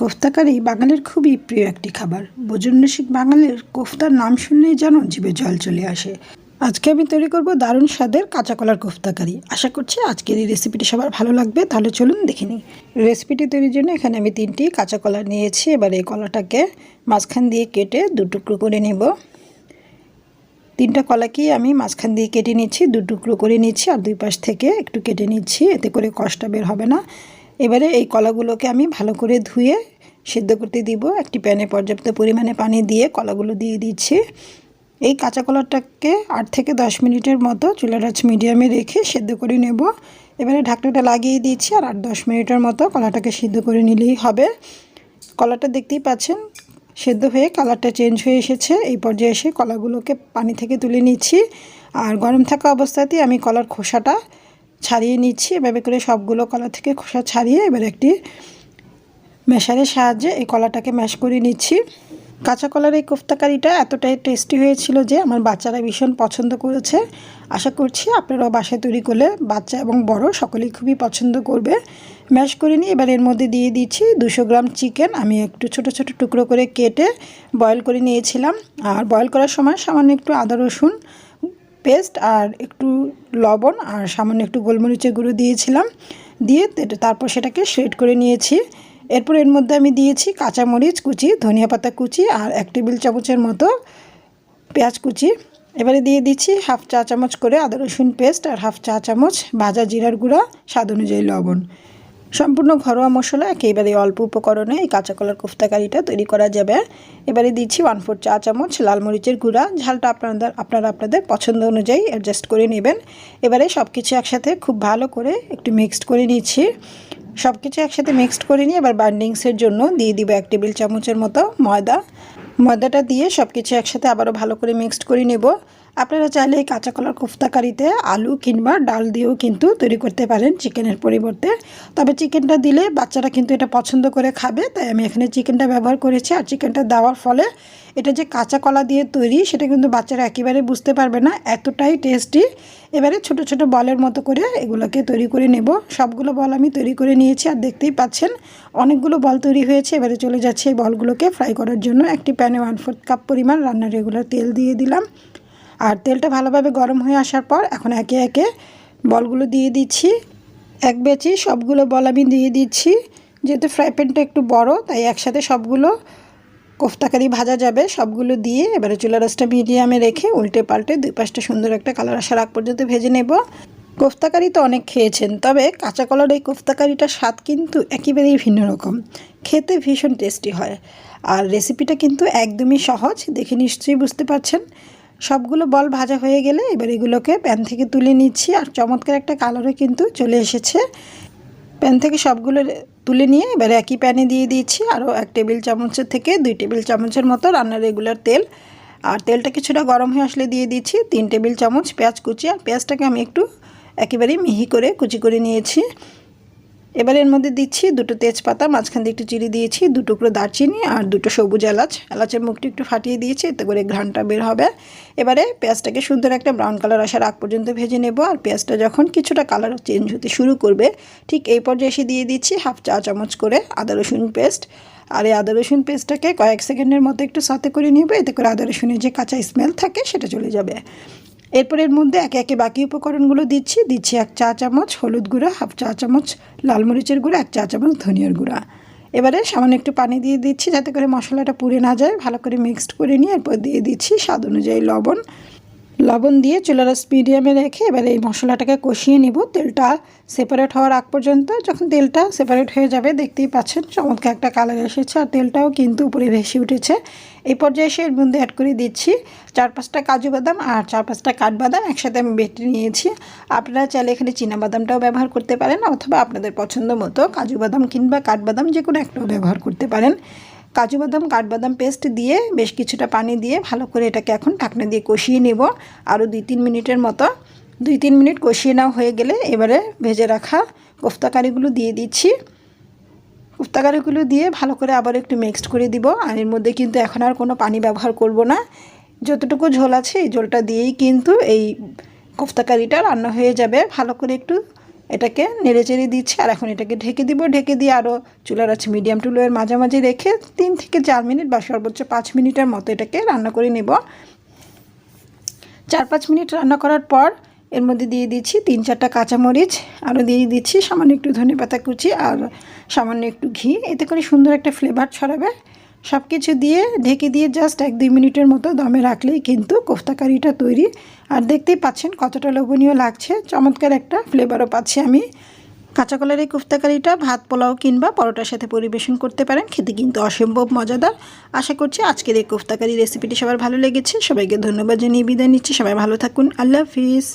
কোফতা কারি বাঙালির খুবই প্রিয় একটি খাবার। ভোজনরসিক বাঙালির কোফতার নাম শুনলেই যেন জিভে জল চলে আসে। আজকে আমি তৈরি করব দারুণ স্বাদের কাঁচা কলার কোফতা কারি আশা করছি আজকের এই রেসিপিটি সবার ভালো লাগবে, তাহলে চলুন দেখে নিই। রেসিপিটি তৈরির জন্য এখানে আমি তিনটি কাঁচা কলা নিয়েছি। এবার এই কলাটাকে মাঝখান দিয়ে কেটে দু টুকরো করে নেব। তিনটা কলাকেই আমি মাঝখান দিয়ে কেটে নিচ্ছি, দু টুকরো করে নিচ্ছি, আর দুই পাশ থেকে একটু কেটে নিচ্ছি। এতে করে কষ্ট বের হবে না। এবারে এই কলাগুলোকে আমি ভালো করে ধুয়ে সিদ্ধ করতে দিব। একটি প্যানে পর্যাপ্ত পরিমাণে পানি দিয়ে কলাগুলো দিয়ে দিচ্ছি। এই কাঁচা কলাটাকে আট থেকে দশ মিনিটের মতো চুলার আঁচ মিডিয়ামে রেখে সেদ্ধ করে নেব। এবারে ঢাকনাটা লাগিয়ে দিচ্ছি আর আট দশ মিনিটের মতো কলাটাকে সিদ্ধ করে নিলেই হবে। কলাটা দেখতেই পাচ্ছেন, সেদ্ধ হয়ে কালারটা চেঞ্জ হয়ে এসেছে। এই পর্যায়ে এসে কলাগুলোকে পানি থেকে তুলে নিচ্ছি। আর গরম থাকা অবস্থাতেই আমি কলার খোসাটা ছাড়িয়ে নিচ্ছি, এভাবে করে সবগুলো কলা থেকে খোসা ছাড়িয়ে এবার একটি মেশারের সাহায্যে এই কলাটাকে ম্যাশ করে নিচ্ছি। কাঁচা কলার এই কোফতাকারিটা এতটাই টেস্টি হয়েছিল যে আমার বাচ্চারা ভীষণ পছন্দ করেছে। আশা করছি আপনারাও বাসায় তৈরি করলে বাচ্চা এবং বড় সকলেই খুবই পছন্দ করবে। ম্যাশ করে নিয়ে এবার এর মধ্যে দিয়ে দিচ্ছি দুশো গ্রাম চিকেন। আমি একটু ছোট ছোট টুকরো করে কেটে বয়েল করে নিয়েছিলাম। আর বয়েল করার সময় সামান্য একটু আদা রসুন পেস্ট আর একটু লবণ আর সামান্য একটু গোলমরিচের গুঁড়ো দিয়েছিলাম। দিয়ে তারপর সেটাকে শ্রেড করে নিয়েছি। এরপর এর মধ্যে আমি দিয়েছি কাঁচামরিচ কুচি, ধনিয়া পাতা কুচি আর এক টেবিল চামচের মতো পেঁয়াজ কুচি। এবারে দিয়ে দিচ্ছি হাফ চা চামচ করে আদা রসুন পেস্ট আর হাফ চা চামচ ভাজা জিরার গুঁড়া, স্বাদ অনুযায়ী লবণ। সম্পূর্ণ ঘরোয়া মশলা, একেবারে অল্প উপকরণে এই কাঁচা কলার কোফতা কারিটা তৈরি করা যাবে। এবারে দিচ্ছি ওয়ান ফোর চা চামচ লাল মরিচের গুঁড়া। ঝালটা আপনাদের, আপনারা আপনাদের পছন্দ অনুযায়ী অ্যাডজাস্ট করে নেবেন। এবারে সব কিছু একসাথে খুব ভালো করে একটু মিক্সড করে নিচ্ছি। সব কিছু একসাথে মিক্সড করে নিয়ে এবার বার্নিংসের জন্য দিয়ে দিব এক টেবিল চামচের মতো ময়দা। ময়দাটা দিয়ে সব কিছু একসাথে আবারও ভালো করে মিক্সড করে নেব। আপনারা চাইলে এই কাঁচা কলার কোফতাকারিতে আলু কিংবা ডাল দিয়েও কিন্তু তৈরি করতে পারেন চিকেনের পরিবর্তে। তবে চিকেনটা দিলে বাচ্চারা কিন্তু এটা পছন্দ করে খাবে, তাই আমি এখানে চিকেনটা ব্যবহার করেছি আর চিকেনটা দেওয়ার ফলে এটা যে কাঁচা কলা দিয়ে তৈরি সেটা কিন্তু বাচ্চারা একেবারে বুঝতে পারবে না, এতটাই টেস্টি। এবারে ছোট ছোট বলের মতো করে এগুলোকে তৈরি করে নেব। সবগুলো বল আমি তৈরি করে নিয়েছি আর দেখতেই পাচ্ছেন অনেকগুলো বল তৈরি হয়েছে। এবারে চলে যাচ্ছে এই বলগুলোকে ফ্রাই করার জন্য। একটি প্যানে ওয়ান ফোর্থ কাপ পরিমাণ রান্নার রেগুলার তেল দিয়ে দিলাম। আর তেলটা ভালোভাবে গরম হয়ে আসার পর এখন একে একে বলগুলো দিয়ে দিচ্ছি। এক বেচি সবগুলো বল আমি দিয়ে দিচ্ছি। যেহেতু ফ্রাই প্যানটা একটু বড়, তাই একসাথে সবগুলো কোফতাকারি ভাজা যাবে। সবগুলো দিয়ে এবারে চুলা রসটা মিডিয়ামে রেখে উল্টে পাল্টে দুই পাশটা সুন্দর একটা কালার আসার আগ পর্যন্ত ভেজে নেব। কোফতাকারি তো অনেক খেয়েছেন, তবে কাঁচা কলার এই কোফতাকারিটার স্বাদ কিন্তু একেবারেই ভিন্ন রকম। খেতে ভীষণ টেস্টি হয়। আর রেসিপিটা কিন্তু একদমই সহজ, দেখে নিশ্চয়ই বুঝতে পারছেন। সবগুলো বল ভাজা হয়ে গেলে এবার এগুলোকে প্যান থেকে তুলে নিচ্ছি আর চমৎকার একটা কালারও কিন্তু চলে এসেছে। প্যান থেকে সবগুলো তুলে নিয়ে এবার একই প্যানে দিয়ে দিয়েছি আরও এক টেবিল চামচের থেকে দুই টেবিল চামচের মতো রান্নার রেগুলার তেল। আর তেলটা কিছুটা গরম হয়ে আসলে দিয়ে দিচ্ছি তিন টেবিল চামচ পেঁয়াজ কুচি। আর পেঁয়াজটাকে আমি একটু একেবারেই মিহি করে কুচি করে নিয়েছি। এবার এর মধ্যে দিচ্ছি দুটো তেজপাতা, মাঝখান দিয়ে একটু চিড়ি দিয়েছি, দু টুকরো দারচিনি আর দুটো সবুজ এলাচ। এলাচের মুখটি একটু ফাটিয়ে দিয়েছি, এতে করে ঘ্রানটা বের হবে। এবারে পেঁয়াজটাকে সুন্দর একটা ব্রাউন কালার আসার আগ পর্যন্ত ভেজে নেব আর পেঁয়াজটা যখন কিছুটা কালার চেঞ্জ হতে শুরু করবে, ঠিক এই পর্যায়ে এসে দিয়ে দিচ্ছি হাফ চা চামচ করে আদা রসুন পেস্ট। আর এই আদা রসুন পেস্টটাকে কয়েক সেকেন্ডের মতো একটু সাথে করে নেবে, এতে করে আদা রসুনের যে কাঁচা স্মেল থাকে সেটা চলে যাবে। এরপর এর মধ্যে একে একে বাকি উপকরণগুলো দিচ্ছি। দিচ্ছি এক চা চামচ হলুদ গুঁড়া, হাফ চা চামচ লাল মরিচের গুঁড়া, এক চা চামচ ধনিয়ার গুঁড়া। এবারে সামান্য একটু পানি দিয়ে দিচ্ছি যাতে করে মশলাটা পুড়ে না যায়। ভালো করে মিক্সড করে নিয়ে এরপর দিয়ে দিচ্ছি স্বাদ অনুযায়ী লবণ। লবণ দিয়ে চুলার মিডিয়ামে রেখে এবারে এই মশলাটাকে কষিয়ে নিব। তেলটা সেপারেট হওয়ার আগ পর্যন্ত যখন তেলটা সেপারেট হয়ে যাবে, দেখতেই পাচ্ছেন চমৎকার একটা কালার এসেছে আর তেলটাও কিন্তু উপরে ভেসে উঠেছে। এই পর্যায়ে এসে এর মধ্যে অ্যাড করে দিচ্ছি চার পাঁচটা কাজু বাদাম আর চার পাঁচটা কাঠবাদাম একসাথে আমি বেটে নিয়েছি। আপনারা চাইলে এখানে বাদামটাও ব্যবহার করতে পারেন অথবা আপনাদের পছন্দ মতো কাজু বাদাম কিংবা কাঠবাদাম যে কোনো একটাও ব্যবহার করতে পারেন। কাজু বাদাম কাঠবাদাম পেস্ট দিয়ে বেশ কিছুটা পানি দিয়ে ভালো করে এটাকে এখন ঢাকনা দিয়ে কষিয়ে নেব। আরও দুই তিন মিনিটের মতো। দুই তিন মিনিট কষিয়ে নেওয়া হয়ে গেলে এবারে ভেজে রাখা কোফতাকারিগুলো দিয়ে দিচ্ছি। কোফতাকারিগুলো দিয়ে ভালো করে আবার একটু মিক্সড করে দিব। আর এর মধ্যে কিন্তু এখন আর কোনো পানি ব্যবহার করব না। যতটুকু ঝোল আছে এই ঝোলটা দিয়েই কিন্তু এই কোফতাকারিটা রান্না হয়ে যাবে। ভালো করে একটু এটাকে নেড়ে চেড়ে দিচ্ছি, আর এখন এটাকে ঢেকে দিব। ঢেকে দিয়ে আরও চুলার আছে মিডিয়াম টু লোয়ের মাঝামাঝি রেখে তিন থেকে চার মিনিট বা সর্বোচ্চ পাঁচ মিনিটের মতো এটাকে রান্না করে নেব। চার পাঁচ মিনিট রান্না করার পর এর মধ্যে দিয়ে দিচ্ছি তিন চারটা কাঁচামরিচ আরও দিয়ে দিচ্ছি সামান্য একটু ধনে পাতা কুচি আর সামান্য একটু ঘি। এতে করে সুন্দর একটা ফ্লেভার ছড়াবে। সব কিছু দিয়ে ঢেকে দিয়ে জাস্ট এক দুই মিনিটের মতো দমে রাখলেই কিন্তু কোফতা কারিটা তৈরি। আর দেখতেই পাচ্ছেন কতটা লোভনীয় লাগছে। চমৎকার একটা ফ্লেভারও পাচ্ছি আমি। কাঁচা কলার এই কোফতা কারিটা ভাত, পোলাও কিংবা পরোটার সাথে পরিবেশন করতে পারেন। খেতে কিন্তু অসম্ভব মজাদার। আশা করছি আজকের এই কোফতা কারি রেসিপিটি সবার ভালো লেগেছে। সবাইকে ধন্যবাদ জানিয়ে বিদায় নিচ্ছি। সবাই ভালো থাকুন। আল্লাহ হাফিজ।